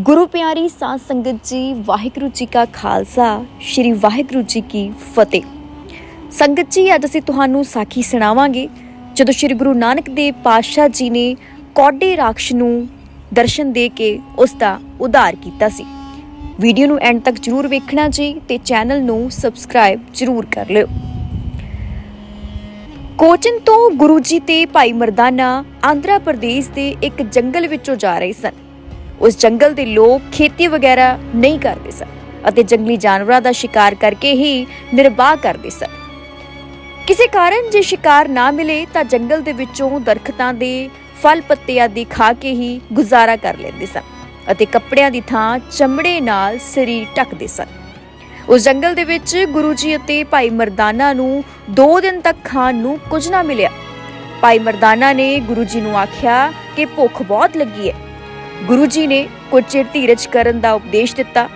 ਗੁਰੂ ਪਿਆਰੀ ਸਾਧ ਸੰਗਤ ਜੀ, ਵਾਹਿਗੁਰੂ ਜੀ ਕਾ ਖਾਲਸਾ, ਸ੍ਰੀ ਵਾਹਿਗੁਰੂ ਜੀ ਕੀ ਫਤਿਹ। ਸੰਗਤ ਜੀ, ਅੱਜ ਅਸੀਂ ਤੁਹਾਨੂੰ ਸਾਖੀ ਸੁਣਾਵਾਂਗੇ, ਜਦੋਂ ਸ੍ਰੀ ਗੁਰੂ ਨਾਨਕ ਦੇਵ ਪਾਤਸ਼ਾਹ ਜੀ ਨੇ ਕੌਡੇ ਰਾਖਸ਼ ਨੂੰ ਦਰਸ਼ਨ ਦੇ ਕੇ ਉਸ ਦਾ ਉਧਾਰ ਕੀਤਾ ਸੀ। ਵੀਡੀਓ ਨੂੰ ਐਂਡ ਤੱਕ ਜਰੂਰ ਵੇਖਣਾ ਜੀ ਤੇ ਚੈਨਲ ਨੂੰ ਸਬਸਕ੍ਰਾਈਬ ਜਰੂਰ ਕਰ ਲਿਓ। ਕੋਚਨ ਤੋਂ ਗੁਰੂ ਜੀ ਤੇ ਭਾਈ ਮਰਦਾਨਾ ਆਂਧਰਾ ਪ੍ਰਦੇਸ਼ ਦੇ ਇੱਕ ਜੰਗਲ ਵਿੱਚੋਂ ਜਾ ਰਹੇ ਸਨ। ਉਸ ਜੰਗਲ ਦੇ ਲੋਕ ਖੇਤੀ ਵਗੈਰਾ ਨਹੀਂ ਕਰਦੇ ਸਨ ਅਤੇ ਜੰਗਲੀ ਜਾਨਵਰਾਂ ਦਾ ਸ਼ਿਕਾਰ ਕਰਕੇ ਹੀ ਨਿਰਵਾਹ ਕਰਦੇ ਸਨ। ਕਿਸੇ ਕਾਰਨ ਜੇ ਸ਼ਿਕਾਰ ਨਾ ਮਿਲੇ ਤਾਂ ਜੰਗਲ ਦੇ ਵਿੱਚੋਂ ਦਰਖਤਾਂ ਦੇ ਫਲ ਪੱਤੇ ਆਦਿ ਖਾ ਕੇ ਹੀ ਗੁਜ਼ਾਰਾ ਕਰ ਲੈਂਦੇ ਸਨ ਅਤੇ ਕੱਪੜਿਆਂ ਦੀ ਥਾਂ ਚਮੜੇ ਨਾਲ ਸਰੀਰ ਢੱਕਦੇ ਸਨ। ਉਸ ਜੰਗਲ ਦੇ ਵਿੱਚ ਗੁਰੂ ਜੀ ਅਤੇ ਭਾਈ ਮਰਦਾਨਾ ਨੂੰ 2 ਦਿਨ ਤੱਕ ਖਾਣ ਨੂੰ ਕੁਝ ਨਾ ਮਿਲਿਆ। ਭਾਈ ਮਰਦਾਨਾ ਨੇ ਗੁਰੂ ਜੀ ਨੂੰ ਆਖਿਆ ਕਿ ਭੁੱਖ ਬਹੁਤ ਲੱਗੀ ਹੈ। ਗੁਰੂ ਜੀ ਨੇ ਕੁਝ ਚਿਰ ਧੀਰਜ ਕਰਨ ਦਾ ਉਪਦੇਸ਼ ਦਿੱਤਾ,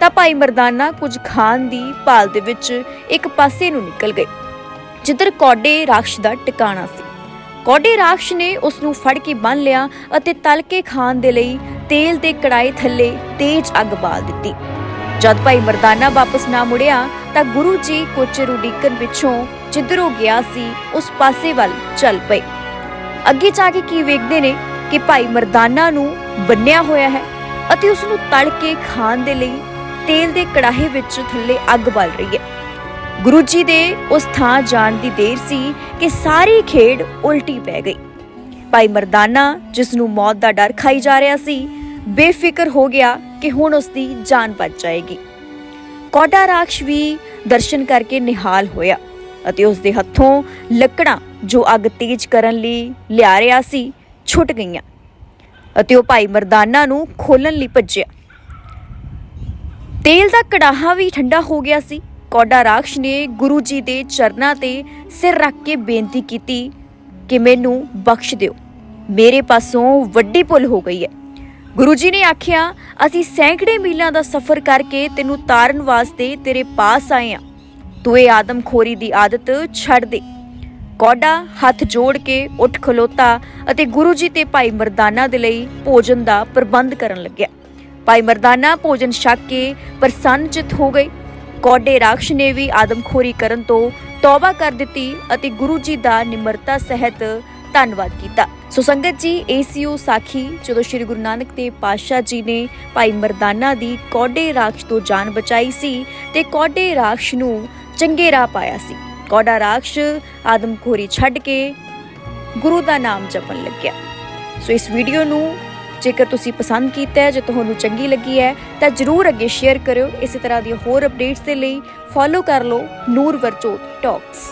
ਤਾਂ ਭਾਈ ਮਰਦਾਨਾ ਕੁਝ ਖਾਣ ਦੀ ਭਾਲ ਦੇ ਵਿੱਚ ਇੱਕ ਪਾਸੇ ਨੂੰ ਨਿਕਲ ਗਏ, ਜਿੱਧਰ ਕੌਡੇ ਰਾਖਸ਼ ਦਾ ਟਿਕਾਣਾ ਸੀ। ਕੌਡੇ ਰਾਖਸ਼ ਨੇ ਉਸ ਨੂੰ ਫੜ ਕੇ ਬੰਨ ਲਿਆ ਅਤੇ ਤਲ ਕੇ ਖਾਣ ਦੇ ਲਈ ਤੇਲ ਦੇ ਕੜਾਈ ਥੱਲੇ ਤੇਜ਼ ਅੱਗ ਬਾਲ ਦਿੱਤੀ। ਜਦ ਭਾਈ ਮਰਦਾਨਾ ਵਾਪਸ ਨਾ ਮੁੜਿਆ, ਤਾਂ ਗੁਰੂ ਜੀ ਕੁਝ ਉਡੀਕਣ ਪਿੱਛੋਂ ਜਿੱਧਰੋਂ ਗਿਆ ਸੀ, ਉਸ ਪਾਸੇ ਵੱਲ ਚੱਲ ਪਏ। ਅੱਗੇ ਜਾ ਕੇ ਕੀ ਵੇਖਦੇ ਨੇ ਕਿ ਭਾਈ ਮਰਦਾਨਾ ਨੂੰ ਬੰਨਿਆ ਹੋਇਆ ਹੈ ਅਤੇ ਉਸ ਨੂੰ ਤਲ ਕੇ ਖਾਣ ਦੇ ਲਈ ਤੇਲ ਦੇ ਕੜਾਹੇ ਵਿੱਚ ਥੱਲੇ ਅੱਗ ਬਲ ਰਹੀ ਹੈ। ਗੁਰੂ ਜੀ ਦੇ ਉਸ ਥਾਂ ਜਾਣ ਦੀ ਦੇਰ ਸੀ ਕਿ ਸਾਰੀ ਖੇਡ ਉਲਟੀ ਪੈ ਗਈ। ਭਾਈ ਮਰਦਾਨਾ, ਜਿਸ ਨੂੰ ਮੌਤ ਦਾ ਡਰ ਖਾਈ ਜਾ ਰਿਹਾ ਸੀ, ਬੇਫਿਕਰ ਹੋ ਗਿਆ ਕਿ ਹੁਣ ਉਸ ਦੀ ਜਾਨ ਬਚ ਜਾਏਗੀ। ਕੋਟਾ ਰਾਖਸ਼ ਵੀ ਦਰਸ਼ਨ ਕਰਕੇ ਨਿਹਾਲ ਹੋਇਆ ਅਤੇ ਉਸ ਦੇ ਹੱਥੋਂ ਲੱਕੜਾਂ ਜੋ ਅੱਗ ਤੇਜ਼ ਕਰਨ ਲਈ ਲਿਆ ਰਿਹਾ ਸੀ, ਛੁੱਟ ਗਈਆਂ। ਅਤੇ ਉਹ ਭਾਈ ਮਰਦਾਨਾ ਨੂੰ ਖੋਲਣ ਲਈ ਭੱਜਿਆ। ਤੇਲ ਦਾ ਕੜਾਹਾ ਵੀ ਠੰਡਾ ਹੋ ਗਿਆ ਸੀ। ਕੋਡਾ ਰਾਖਸ਼ ਨੇ ਗੁਰੂ ਜੀ ਦੇ ਚਰਨਾਂ ਤੇ ਸਿਰ ਰੱਖ ਕੇ ਬੇਨਤੀ ਕੀਤੀ ਕਿ ਮੈਨੂੰ ਬਖਸ਼ ਦਿਓ। ਮੇਰੇ ਪਾਸੋਂ ਵੱਡੀ ਭੁੱਲ ਹੋ ਗਈ ਹੈ। ਗੁਰੂ ਜੀ ਨੇ ਆਖਿਆ, ਅਸੀਂ ਸੈਂਕੜੇ ਮੀਲਾਂ ਦਾ ਸਫ਼ਰ ਕਰਕੇ ਤੈਨੂੰ ਤਾਰਨ ਵਾਸਤੇ ਤੇਰੇ ਪਾਸ ਆਏ ਹਾਂ। ਤੂੰ ਇਹ ਆਦਮਖੋਰੀ ਦੀ ਆਦਤ ਛੱਡ ਦੇ। ਕੌਡਾ ਹੱਥ ਜੋੜ ਕੇ ਉੱਠ ਖਲੋਤਾ ਅਤੇ ਗੁਰੂ ਜੀ ਤੇ ਭਾਈ ਮਰਦਾਨਾ ਦੇ ਲਈ ਭੋਜਨ ਦਾ ਪ੍ਰਬੰਧ ਕਰਨ ਲੱਗਿਆ। ਭਾਈ ਮਰਦਾਨਾ ਭੋਜਨ ਛਕ ਕੇ ਪ੍ਰਸੰਨਚਿਤ ਹੋ ਗਏ। ਕੌਡੇ ਰਾਖਸ਼ ਨੇ ਵੀ ਆਦਮਖੋਰੀ ਕਰਨ ਤੋਂ ਤੌਬਾ ਕਰ ਦਿੱਤੀ ਅਤੇ ਗੁਰੂ ਜੀ ਦਾ ਨਿਮਰਤਾ ਸਹਿਤ ਧੰਨਵਾਦ ਕੀਤਾ। ਸੋ ਸੰਗਤ ਜੀ ਏਸੀਓ ਸਾਖੀ ਜਦੋਂ ਸ੍ਰੀ ਗੁਰੂ ਨਾਨਕ ਦੇਵ ਪਾਤਸ਼ਾਹ ਜੀ ਨੇ ਭਾਈ ਮਰਦਾਨਾ ਦੀ ਕੌਡੇ ਰਾਖਸ਼ ਤੋਂ ਜਾਨ ਬਚਾਈ ਸੀ ਤੇ ਕੌਡੇ ਰਾਖਸ਼ ਨੂੰ ਚੰਗੇ ਰਾਹ ਪਾਇਆ ਸੀ। ਕੌਡਾ ਰਾਖਸ਼ ਆਦਮਖੋਰੀ ਛੱਡ ਕੇ ਗੁਰੂ ਦਾ ਨਾਮ ਜਪਣ ਲੱਗਿਆ। ਸੋ ਇਸ ਵੀਡੀਓ ਨੂੰ ਜੇਕਰ ਤੁਸੀਂ ਪਸੰਦ ਕੀਤਾ ਹੈ ਜੇ ਤੁਹਾਨੂੰ ਚੰਗੀ ਲੱਗੀ ਹੈ, ਤਾਂ ਜਰੂਰ ਅੱਗੇ ਸ਼ੇਅਰ ਕਰਿਓ। ਇਸੇ ਤਰ੍ਹਾਂ ਦੀਆਂ ਹੋਰ ਅਪਡੇਟਸ ਦੇ ਲਈ ਫੋਲੋ ਕਰ ਲਓ ਨੂਰ ਵਰਚੋਤ ਟਾਕਸ